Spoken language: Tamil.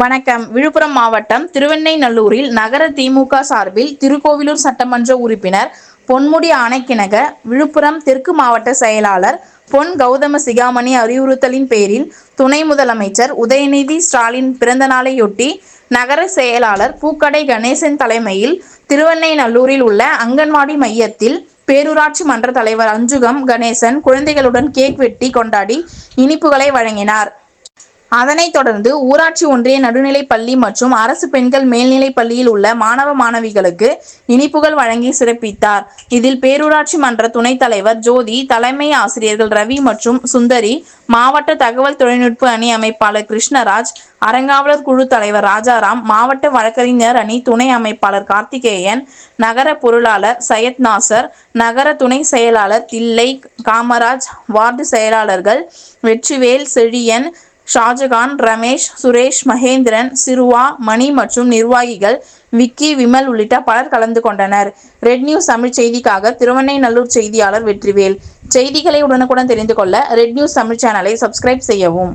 வணக்கம் விழுப்புரம் மாவட்டம் திருவெண்ணைநல்லூரில் நகர திமுக சார்பில் திருக்கோவிலூர் சட்டமன்ற உறுப்பினர் பொன்முடி ஆணைக்கிணக விழுப்புரம் தெற்கு மாவட்ட செயலாளர் பொன் கௌதம சிகாமணி அறிவுறுத்தலின் பேரில் துணை முதலமைச்சர் உதயநிதி ஸ்டாலின் பிறந்தநாளையொட்டி நகர செயலாளர் பூக்கடை கணேசன் தலைமையில் திருவெண்ணைநல்லூரில் உள்ள அங்கன்வாடி மையத்தில் பேரூராட்சி மன்ற தலைவர் அஞ்சுகம் கணேசன் குழந்தைகளுடன் கேக் வெட்டி கொண்டாடி இனிப்புகளை வழங்கினார். அதனைத் தொடர்ந்து ஊராட்சி ஒன்றிய நடுநிலைப் பள்ளி மற்றும் அரசு பெண்கள் மேல்நிலைப் பள்ளியில் உள்ள மாணவ மாணவிகளுக்கு இனிப்புகள் வழங்கி சிறப்பித்தார். இதில் பேரூராட்சி மன்ற துணைத் தலைவர் ஜோதி தலைமை ஆசிரியர்கள் ரவி மற்றும் சுந்தரி மாவட்ட தகவல் தொழில்நுட்ப அணி அமைப்பாளர் கிருஷ்ணராஜ் அறங்காவலர் குழு தலைவர் ராஜாராம் மாவட்ட வழக்கறிஞர் அணி துணை அமைப்பாளர் கார்த்திகேயன் நகர பொருளாளர் சையத்நாசர் நகர துணை செயலாளர் தில்லை காமராஜ் வார்டு செயலாளர்கள் வெற்றிவேல் செழியன் ஷாஜகான் ரமேஷ் சுரேஷ் மகேந்திரன் சிறுவா மணி மற்றும் நிர்வாகிகள் விக்கி விமல் உள்ளிட்ட பலர் கலந்து கொண்டனர். ரெட் நியூஸ் தமிழ் செய்திக்காக திருவண்ணைநல்லூர் செய்தியாளர் வெற்றிவேல். செய்திகளை உடனுக்குடன் தெரிந்து கொள்ள ரெட் நியூஸ் தமிழ் சேனலை சப்ஸ்கிரைப் செய்யவும்.